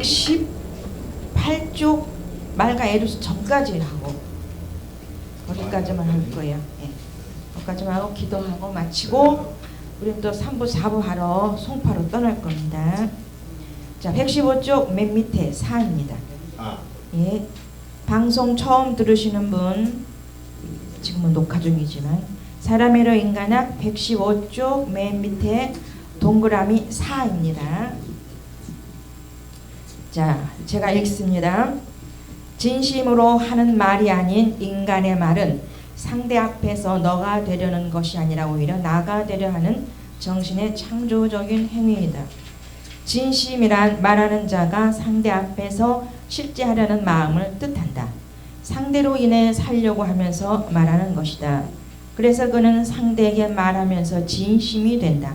118쪽 말과 에루스 전까지 하고 거기까지만 할 거예요. 예. 거기까지만 하고 기도하고 마치고 우리는 또 3부 4부 하러 송파로 떠날 겁니다. 자 115쪽 맨 밑에 4입니다. 아, 예. 방송 처음 들으시는 분 지금은 녹화 중이지만 사람의로 인간학 115쪽 맨 밑에 동그라미 4입니다. 자, 제가 읽습니다. 진심으로 하는 말이 아닌 인간의 말은 상대 앞에서 너가 되려는 것이 아니라 오히려 나가 되려 하는 정신의 창조적인 행위이다. 진심이란 말하는 자가 상대 앞에서 실제 하려는 마음을 뜻한다. 상대로 인해 살려고 하면서 말하는 것이다. 그래서 그는 상대에게 말하면서 진심이 된다.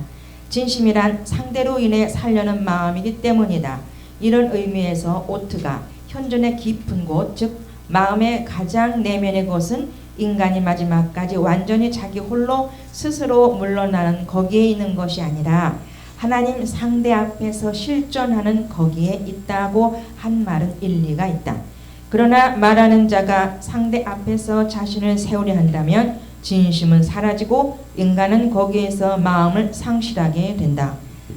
진심이란 상대로 인해 살려는 마음이기 때문이다. 이런 의미에서 오트가 현존의 깊은 곳, 즉 마음의 가장 내면의 곳은 인간이 마지막까지 완전히 자기 홀로 스스로 물러나는 거기에 있는 것이 아니라 하나님 상대 앞에서 실존하는 거기에 있다고 한 말은 일리가 있다. 그러나 말하는 자가 상대 앞에서 자신을 세우려 한다면 진심은 사라지고 인간은 거기에서 마음을 상실하게 된다.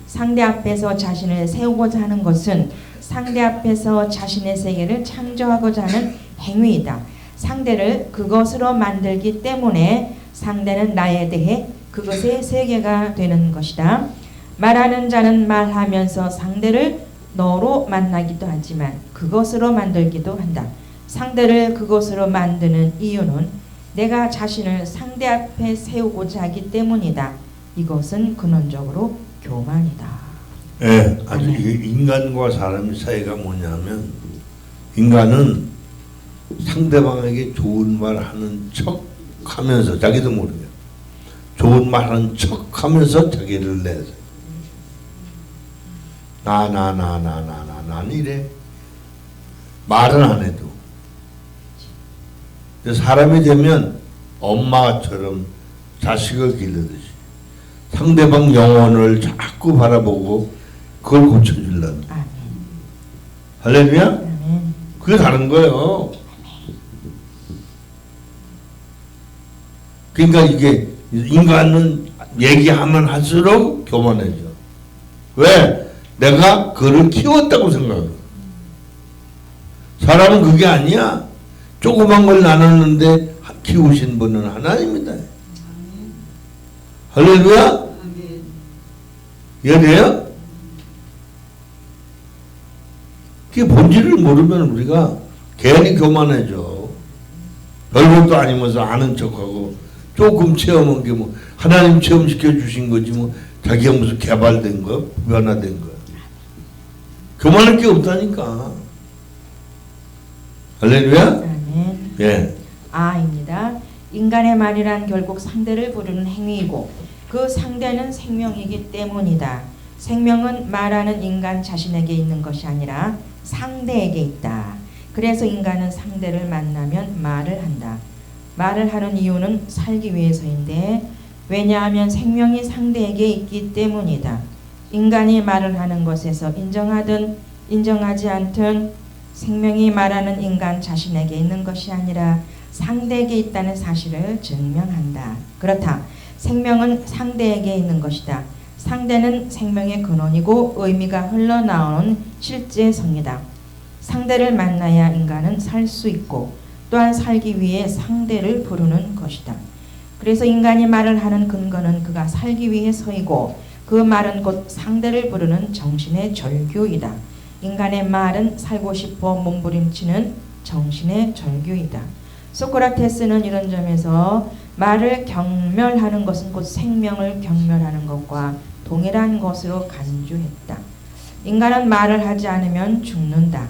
상대 앞에서 자신을 세우고자 하는 것은 상대 앞에서 자신의 세계를 창조하고자 하는 행위이다. 상대를 그것으로 만들기 때문에 상대는 나에 대해 그것의 세계가 되는 것이다. 말하는 자는 말하면서 상대를 너로 만나기도 하지만 그것으로 만들기도 한다. 상대를 그것으로 만드는 이유는 내가 자신을 상대 앞에 세우고자 하기 때문이다. 이것은 근원적으로 교만이다. 예, 아주 이게 인간과 사람 사이가 뭐냐면 인간은 상대방에게 좋은 말 하는 척 하면서 자기도 모르게 좋은 말 하는 척 하면서 자기를 내서 나나 나 나 나나 나는 이래. 말은 안 해도. 사람이 되면 엄마처럼 자식을 기르듯이 상대방 영혼을 자꾸 바라보고 그걸 고쳐주려는 아멘. 할렐루야? 아멘. 그게 다른 거예요. 그러니까 이게 인간은 얘기하면 할수록 교만해져. 왜? 내가 그를 키웠다고 생각해. 사람은 그게 아니야. 조그만 걸 나눴는데 키우신 분은 하나님이다. 할렐루야? 이해돼요? 그게 본질을 모르면 우리가 괜히 교만해져. 별것도 아니면서 아는 척하고 조금 체험한 게 뭐 하나님 체험시켜 주신 거지 뭐 자기가 무슨 개발된 거야? 변화된 거야? 교만할 게 없다니까. 할렐루야? 아멘. 예. 아입니다. 인간의 말이란 결국 상대를 부르는 행위이고 그 상대는 생명이기 때문이다. 생명은 말하는 인간 자신에게 있는 것이 아니라 상대에게 있다. 그래서 인간은 상대를 만나면 말을 한다. 말을 하는 이유는 살기 위해서인데 왜냐하면 생명이 상대에게 있기 때문이다. 인간이 말을 하는 것에서 인정하든 인정하지 않든 생명이 말하는 인간 자신에게 있는 것이 아니라 상대에게 있다는 사실을 증명한다. 그렇다. 생명은 상대에게 있는 것이다. 상대는 생명의 근원이고 의미가 흘러나오는 실제 성이다. 상대를 만나야 인간은 살 수 있고 또한 살기 위해 상대를 부르는 것이다. 그래서 인간이 말을 하는 근거는 그가 살기 위해 서이고 그 말은 곧 상대를 부르는 정신의 절규이다. 인간의 말은 살고 싶어 몸부림치는 정신의 절규이다. 소크라테스는 이런 점에서 말을 경멸하는 것은 곧 생명을 경멸하는 것과 동일한 것으로 간주했다. 인간은 말을 하지 않으면 죽는다.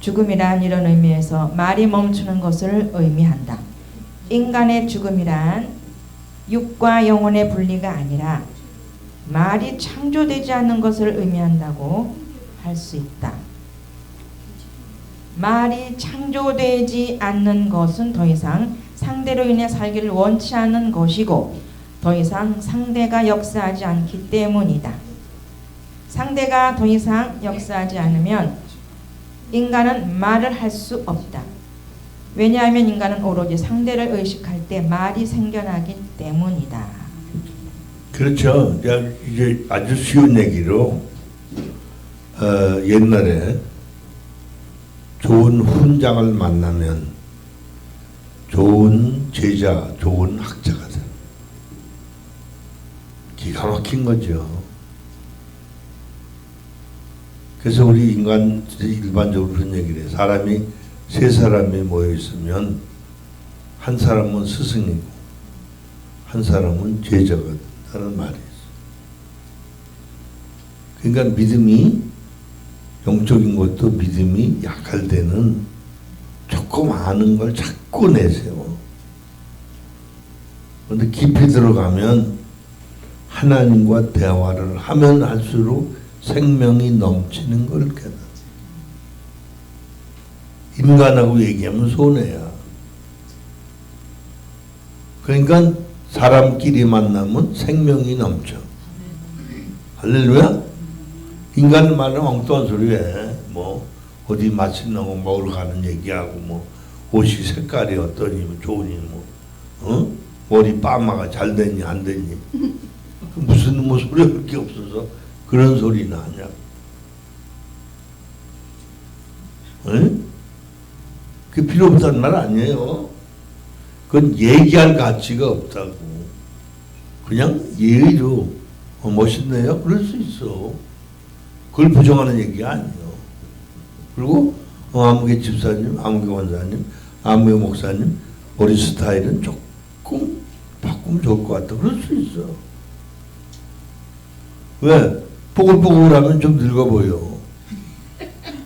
죽음이란 이런 의미에서 말이 멈추는 것을 의미한다. 인간의 죽음이란 육과 영혼의 분리가 아니라 말이 창조되지 않는 것을 의미한다고 할 수 있다. 말이 창조되지 않는 것은 더 이상 상대로 인해 살기를 원치 않는 것이고 더 이상 상대가 역사하지 않기 때문이다. 상대가 더 이상 역사하지 않으면 인간은 말을 할 수 없다. 왜냐하면 인간은 오로지 상대를 의식할 때 말이 생겨나기 때문이다. 그렇죠. 이제 아주 쉬운 얘기로 어, 옛날에 좋은 훈장을 만나면 좋은 제자, 좋은 학자가 돼. 기가 막힌 거죠. 그래서 우리 인간 일반적으로 그런 얘기를 해. 사람이 세 사람이 모여 있으면 한 사람은 스승이고 한 사람은 제자가 된다는 말이 있어. 그러니까 믿음이 영적인 것도 믿음이 약할 때는 조금 아는 걸 자꾸 내세워. 그런데 깊이 들어가면 하나님과 대화를 하면 할수록 생명이 넘치는 걸 깨달아. 인간하고 얘기하면 손해야. 그러니까 사람끼리 만나면 생명이 넘쳐. 할렐루야? 인간 말은 엉뚱한 소리 해. 뭐 어디 맛있는 거 먹으러 가는 얘기하고 뭐 옷이 색깔이 어떠니 뭐 좋으니 뭐 어? 머리 빠마가 잘 됐니 안 됐니 그 무슨 뭐 소리 할게 없어서 그런 소리나 하냐. 응? 그 필요 없다는 말 아니에요. 그건 얘기할 가치가 없다고. 그냥 예의로 어, 멋있네요. 그럴 수 있어. 그걸 부정하는 얘기가 아니에요. 그리고 어, 아무개 집사님, 아무개 원사님, 아무개 목사님 머리 스타일은 조금 바꾸면 좋을 것 같다. 그럴 수 있어. 왜? 뽀글뽀글하면 좀 늙어 보여.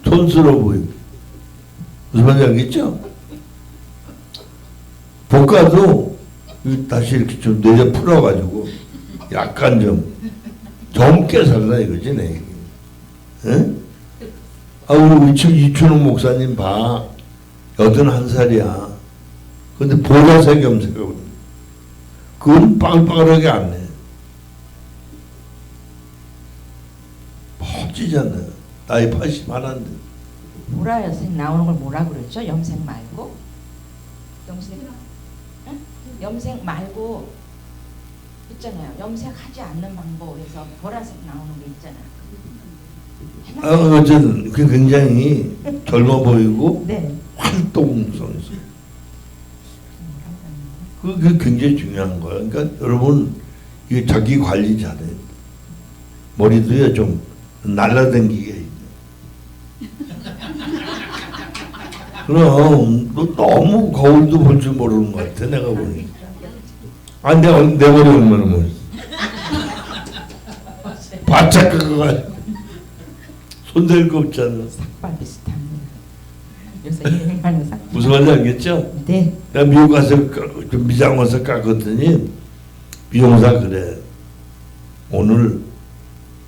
촌스러워 보여. 무슨 말인지 알겠죠? 이 다시 이렇게 좀 내려 풀어가지고 약간 좀 젊게 살라 이거지 내 아 우리 이춘 이춘호 목사님 봐 여든 한 살이야. 근데 보라색 염색하고 그건 빠글빠글하게 안 해. 멋지잖아요. 나이 80 하나인데. 보라색 나오는 걸 뭐라 그랬죠? 염색 말고 염색 응? 염색 말고 있잖아요. 염색하지 않는 방법에서 보라색 나오는 게 있잖아요. 아, 어쨌든 그 굉장히 젊어 보이고 네. 활동성 있어요. 그, 그 굉장히 중요한 거예요. 그러니까 여러분 이게 자기 관리 잘해. 머리도요 좀 날라다니게 해. 그럼 너 너무 거울도 볼 줄 모르는 것 같아 내가 보니. 아 내가 내 머리 얼마나 뭐 바짝 깎아가지고 손댈 거 없잖아. 삭발 비슷합니다. 요새 유행하는 삭발. 무슨 말인지 알겠죠? 네. 내가 미국 가서 까- 좀 미장 와서 깎았더니 미용사 그래 오늘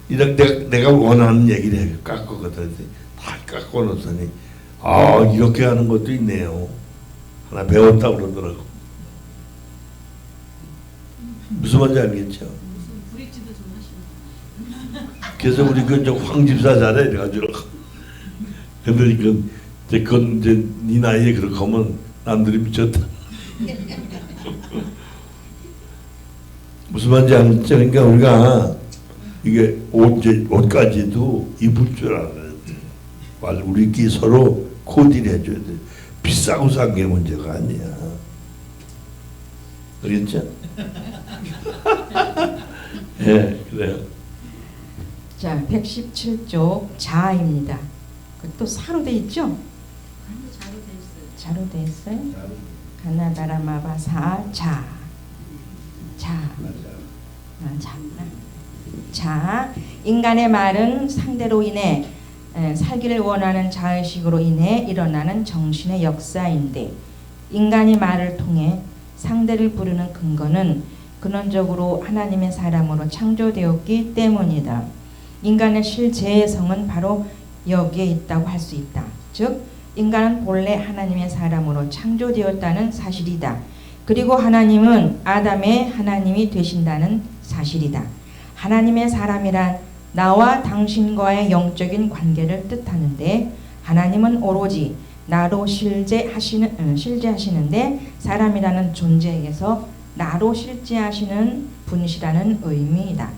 이렇게 내가, 내가 원하는 얘기를 해 깎았거든 다 깎아놓더니 아 이렇게 하는 것도 있네요 하나 배웠다 그러더라고 무슨 말인지 알겠죠? 그래서 우리 그황 집사 잘해 이래가지고 근데 그 이제 그건 이제 네 나이에 그렇게 하면 남들이 미쳤다 무슨 말인지 알죠? 그러니까 우리가 이게 옷 옷까지도 입을 줄 알아야 돼. 말 우리끼리 서로 코디를 해줘야 돼. 비싸고 싼 게 문제가 아니야. 알겠죠? 예, 그래요. 자, 117조 자입니다. 그또 사로 돼 있죠? 자로 돼 있어요. 자로 돼 있어요. 가나다라마바 사 자. 자. 아, 자구나. 자, 인간의 말은 상대로 인해 에, 살기를 원하는 자의식으로 인해 일어나는 정신의 역사인데 인간이 말을 통해 상대를 부르는 근거는 근원적으로 하나님의 사람으로 창조되었기 때문이다. 인간의 실제성은 바로 여기에 있다고 할 수 있다. 즉 인간은 본래 하나님의 사람으로 창조되었다는 사실이다. 그리고 하나님은 아담의 하나님이 되신다는 사실이다. 하나님의 사람이란 나와 당신과의 영적인 관계를 뜻하는데 하나님은 오로지 나로 실제하시는 음, 실제하시는데 사람이라는 존재에게서 나로 실제하시는 분이시라는 의미이다.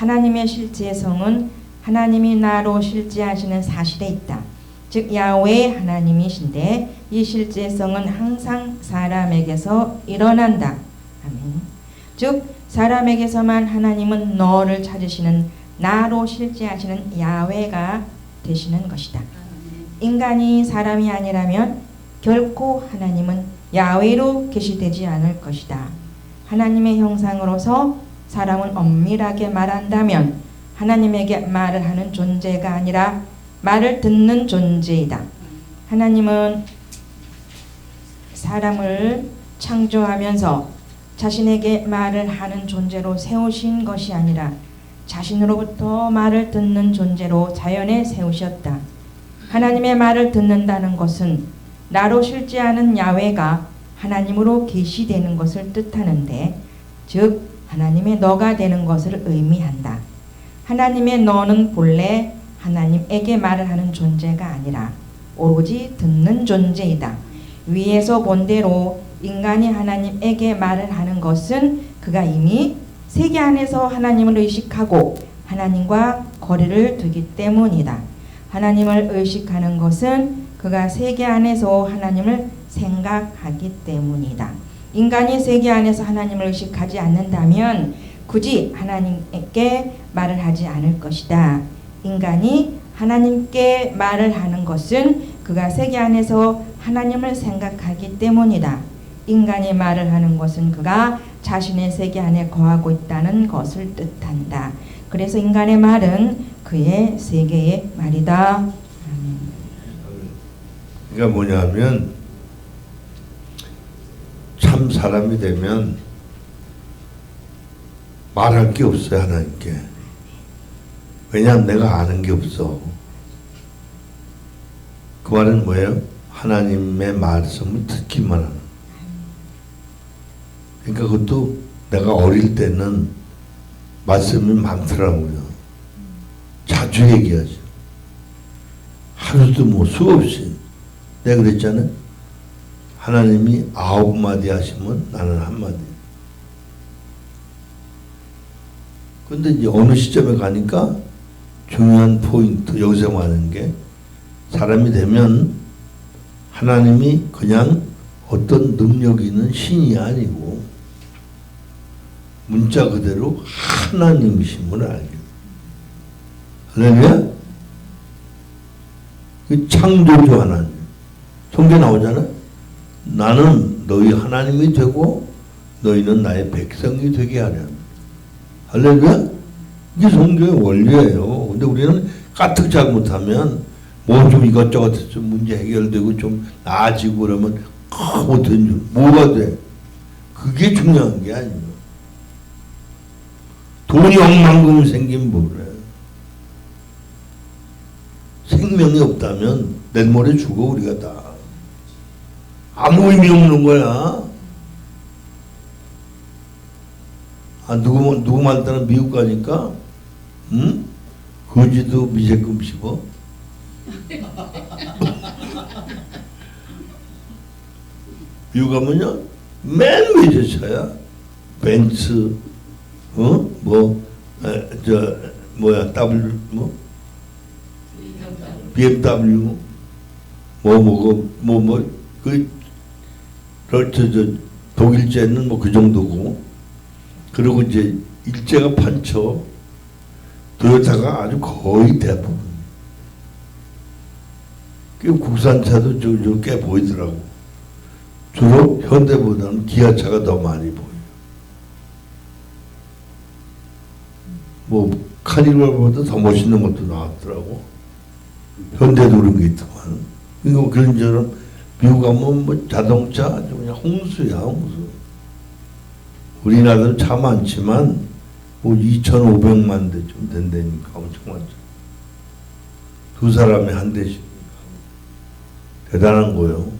하나님의 실제 성은 하나님이 나로 실제하시는 사실에 있다. 즉 야훼 하나님이신데 이 실제성은 항상 사람에게서 일어난다. 아멘. 즉 사람에게서만 하나님은 너를 찾으시는 나로 실제하시는 야훼가 되시는 것이다. 인간이 사람이 아니라면 결코 하나님은 야훼로 계시되지 않을 것이다. 하나님의 형상으로서 사람은 엄밀하게 말한다면 하나님에게 말을 하는 존재가 아니라 말을 듣는 존재이다. 하나님은 사람을 창조하면서 자신에게 말을 하는 존재로 세우신 것이 아니라 자신으로부터 말을 듣는 존재로 자연에 세우셨다. 하나님의 말을 듣는다는 것은 나로 실제하는 야훼가 하나님으로 계시되는 것을 뜻하는데 즉 하나님의 너가 되는 것을 의미한다. 하나님의 너는 본래 하나님에게 말을 하는 존재가 아니라 오로지 듣는 존재이다. 위에서 본 대로 인간이 하나님에게 말을 하는 것은 그가 이미 세계 안에서 하나님을 의식하고 하나님과 거리를 두기 때문이다. 하나님을 의식하는 것은 그가 세계 안에서 하나님을 생각하기 때문이다. 인간이 세계 안에서 하나님을 의식하지 않는다면 굳이 하나님께 말을 하지 않을 것이다. 인간이 하나님께 말을 하는 것은 그가 세계 안에서 하나님을 생각하기 때문이다. 인간이 말을 하는 것은 그가 자신의 세계 안에 거하고 있다는 것을 뜻한다. 그래서 인간의 말은 그의 세계의 말이다. 그러니까 뭐냐면 참 사람이 되면 말할 게 없어요 하나님께. 왜냐하면 내가 아는 게 없어. 그 말은 뭐예요? 하나님의 말씀을 듣기만 하는. 그러니까 그것도 내가 어릴 때는 말씀이 많더라고요. 자주 얘기하죠. 하루도 뭐 수없이. 내가 그랬잖아. 하나님이 아홉 마디 하시면 나는 한 마디. 근데 이제 어느 시점에 가니까 중요한 포인트 여기서 말하는 게 사람이 되면 하나님이 그냥 어떤 능력 있는 신이 아니고 문자 그대로 하나님이심을 알게. 할렐루야? 그 창조주 하나님. 성경 나오잖아. 나는 너희 하나님이 되고 너희는 나의 백성이 되게 하려. 할렐루야? 이게 성경의 원리예요. 근데 우리는 까뜩 잘못하면 뭐 좀 이것저것 좀 문제 해결되고 좀 나아지고 그러면 아, 줄 뭐가 돼? 그게 중요한 게 아니에요. 돈이 억만금 생긴 뭐래. 생명이 없다면 내일모레 죽어 우리가 다. 아무 의미 없는 거야. 아 누구 누구 말 따라 미국 가니까 응? 거지도 미제금 씹어. 미국 가면요 맨 외제차야 벤츠 어뭐저 뭐야 W 뭐 BMW 뭐 뭐고 뭐뭐 그 그렇죠 저 독일제는 뭐 그 정도고 그리고 이제 일제가 판쳐 도요타가 아주 거의 대부분. 그 국산차도 저저꽤 보이더라고. 주로 현대보다는 기아차가 더 많이 보여 뭐 카니발보다 더 멋있는 것도 나왔더라고. 현대도 그런 게 있더만. 이거 그런처럼 미국 가면 뭐 자동차 아주 그냥 홍수야 홍수 우리나라도 차 많지만 뭐 2,500만 대좀 된다니까 엄청 많죠. 두 사람이 한 대씩 대단한 거요.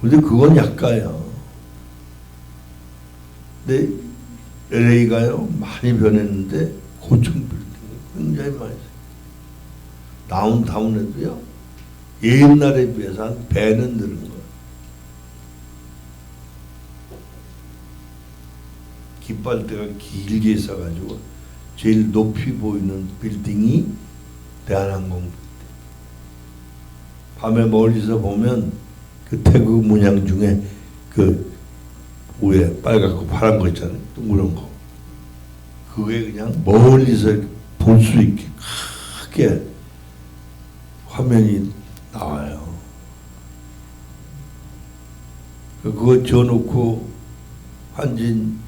근데 그건 약가야. 근데 LA가요 많이 변했는데 고층 빌딩이 굉장히 많이 있어요. 다운타운에도요. 옛날에 비해서 한 배는 늘은 거예요. 깃발대가 길게 있어가지고 제일 높이 보이는 빌딩이 대한항공 빌딩. 밤에 멀리서 보면 그 태국 문양 중에 그 위에 빨갛고 파란 거 있잖아요. 둥그런 거. 그게 그냥 멀리서 볼 수 있게 크게 화면이 나와요. 그거 지어놓고 한진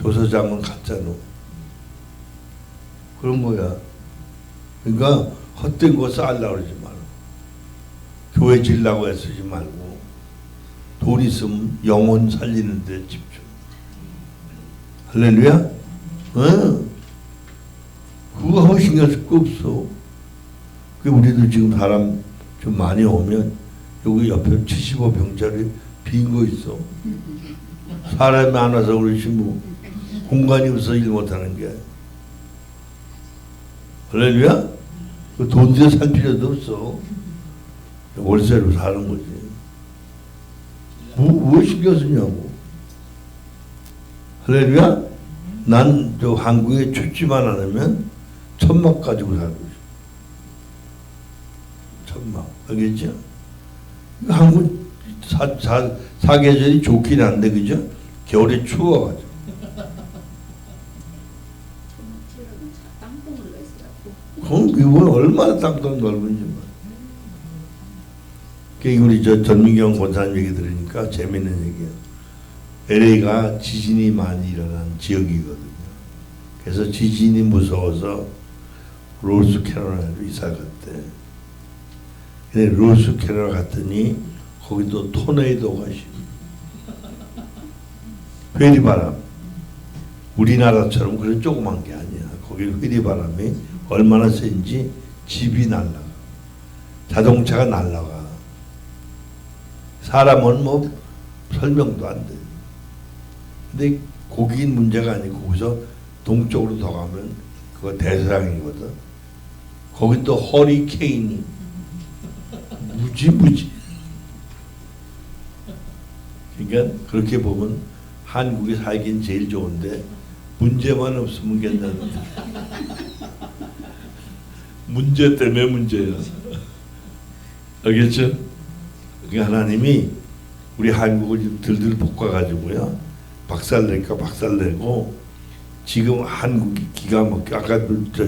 조사장은 갔잖아. 그런 거야. 그러니까 헛된 거 쌓으려고 그러지 말고 교회 질라고 애쓰지 말고 돈 있으면 영혼 살리는 데 집중. 할렐루야? 응. 그거 하고 신경 쓸 거 없어. 그 우리도 지금 사람 좀 많이 오면 여기 옆에 75평짜리 빈 거 있어. 사람이 안 와서 그렇지 뭐 공간이 없어 일 못하는 게. 할렐루야? 그돈 들여 살 필요도 없어. 월세로 사는 거지. 뭐, 뭐 신경 쓰냐고. 할렐루야? 난 저 한국에 춥지만 않으면 천막 가지고 살고. 천막. 알겠죠? 한국 사, 사, 사계절이 좋긴 한데, 그죠? 겨울에 추워가지고. 그럼 미국은 얼마나 땅덩 넓은지 뭐. 그 우리 저 전민경 권사님 얘기 들으니까 재밌는 얘기야. LA가 지진이 많이 일어난 지역이거든요. 그래서 지진이 무서워서 로스캐롤라로 이사 갔대. 근데 로스캐롤라 갔더니 거기도 토네이도가 심. 회리바람. 우리나라처럼 그런 조그만 게 아니야. 거기 회리바람이 얼마나 센지 집이 날라가. 자동차가 날라가. 사람은 뭐 설명도 안 돼. 근데 거긴 문제가 아니고 거기서 동쪽으로 더 가면 그거 대서양이거든. 거긴 또 허리케인이 무지무지. 그러니까 그렇게 보면 한국에 살긴 제일 좋은데 문제만 없으면 괜찮은데 문제 때문에 문제야. 알겠죠? 그러니까 하나님이 우리 한국을 지금 들들 볶아가지고요. 박살낼까 박살내고 지금 한국이 기가 막혀. 아까 저,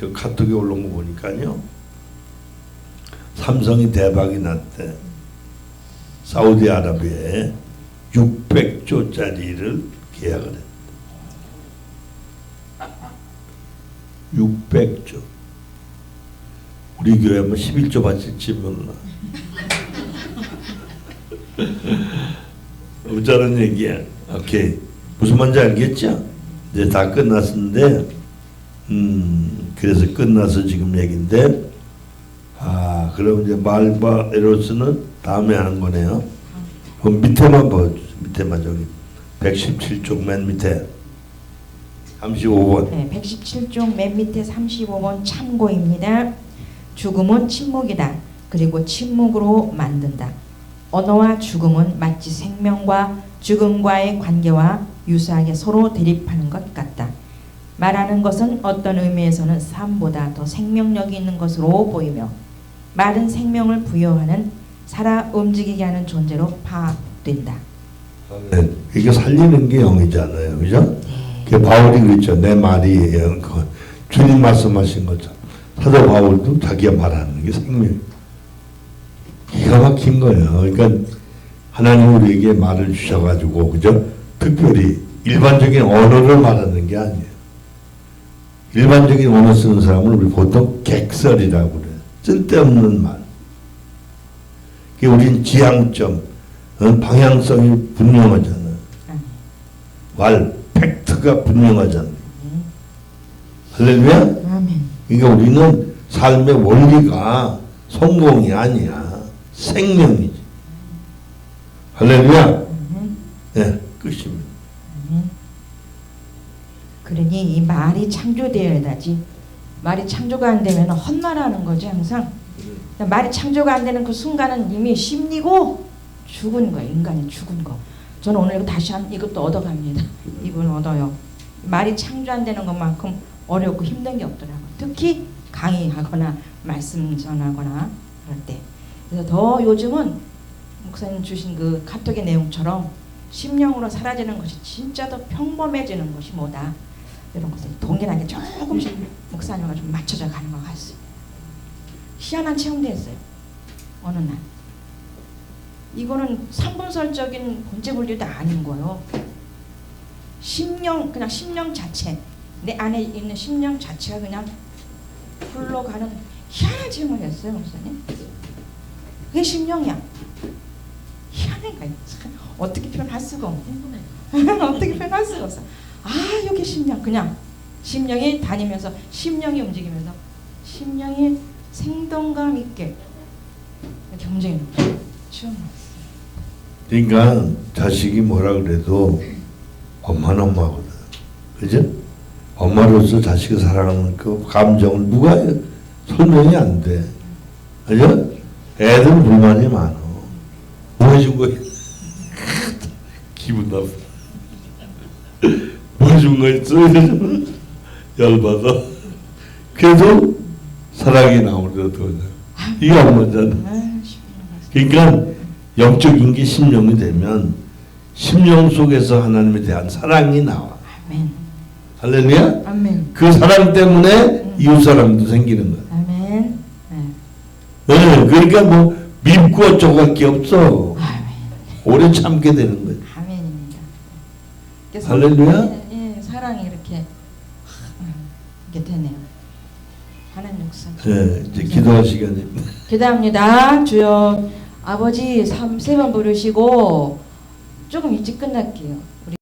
저 카톡에 올라온 거 보니까요. 삼성이 대박이 났대. 사우디아라비아에 600조짜리를 계약을 했대. 600조. 우리 교회 뭐 11조 받을지 몰라. 어쩌는 얘기야. 오케이. 무슨 말인지 알겠죠? 이제 다 끝났는데, 음, 그래서 끝나서 지금 얘긴데, 아, 그럼 이제 말바 에로스는 다음에 하는 거네요. 그럼 밑에만 봐, 밑에만 저기. 117쪽 맨 밑에. 35번. 네, 117쪽 맨 밑에 35번 참고입니다. 죽음은 침묵이다. 그리고 침묵으로 만든다. 언어와 죽음은 마치 생명과 죽음과의 관계와 유사하게 서로 대립하는 것 같다. 말하는 것은 어떤 의미에서는 삶보다 더 생명력이 있는 것으로 보이며 말은 생명을 부여하는 살아 움직이게 하는 존재로 파악된다. 네, 이게 살리는 게 영이잖아요. 그죠? 그 바울이 그랬죠. 내 말이 영, 그 주님 말씀하신 것처럼. 사도 바울도 자기가 말하는 게 생명. 기가 막힌 거예요. 그러니까 하나님 우리에게 말을 주셔가지고, 그죠? 특별히 일반적인 언어를 말하는 게 아니에요. 일반적인 언어 쓰는 사람은 우리 보통 객설이라고. 쓸데없는 말. 그게 우린 지향점, 어, 방향성이 분명하잖아. 말, 팩트가 분명하잖아. 할렐루야? 아멘. 그러니까 우리는 삶의 원리가 성공이 아니야. 생명이지. 할렐루야? 네, 끝입니다. 그러니 이 말이 창조되어야지 말이 창조가 안 되면 헛말하는 거지 항상. 그러니까 말이 창조가 안 되는 그 순간은 이미 심리고 죽은 거예요. 인간이 죽은 거. 저는 오늘 이거 다시 한 이것도 얻어갑니다. 이걸 얻어요. 말이 창조 안 되는 것만큼 어렵고 힘든 게 없더라고. 특히 강의하거나 말씀 전하거나 그럴 때. 그래서 더 요즘은 목사님 주신 그 카톡의 내용처럼 심령으로 사라지는 것이 진짜 더 평범해지는 것이 뭐다. 이런 것을 동일하게 조금씩 목사님과 좀 맞춰져 가는 것 같습니다. 희한한 체험도 했어요. 어느 날. 이거는 삼분설적인 본체 분류도 아닌 거요. 심령 그냥 심령 자체 내 안에 있는 심령 자체가 그냥 흘러가는 희한한 체험을 했어요, 목사님. 그게 심령이야. 희한한. 참, 어떻게 표현할 수가 없네. 어떻게 표현할 수가 없어. 아, 여기 심령. 그냥 심령이 다니면서 심령이 움직이면서 심령이 생동감 있게 경쟁이 났어. 그러니까 자식이 뭐라 그래도 엄마는 엄마거든. 그죠? 엄마로서 자식을 사랑하는 그 감정을 누가 설명이 안 돼. 그죠? 애들 불만이 많어. 뭐 해준 거야? 기분 나빠. 뭐 해준 거 있어? 열받아. 그래도 사랑이 나오거든. 이게 엄마잖아. 그러니까 영적인 게 심령이 되면 심령 속에서 하나님에 대한 사랑이 나와. 아멘. 할렐루야. 아멘. 그 사랑 때문에 이웃 사랑도 생기는 거야. 아멘. 네. 네, 그러니까 뭐 밉고 어쩌고 할게 없어. 아멘. 오래 참게 되는 거야. 아멘입니다. 그래서 할렐루야. 사랑이 이렇게 하, 이렇게 되네요. 하나님 역사. 네, 이제 기도할 시간입니다. 기도합니다. 주여 아버지 세번 부르시고 조금 일찍 끝날게요.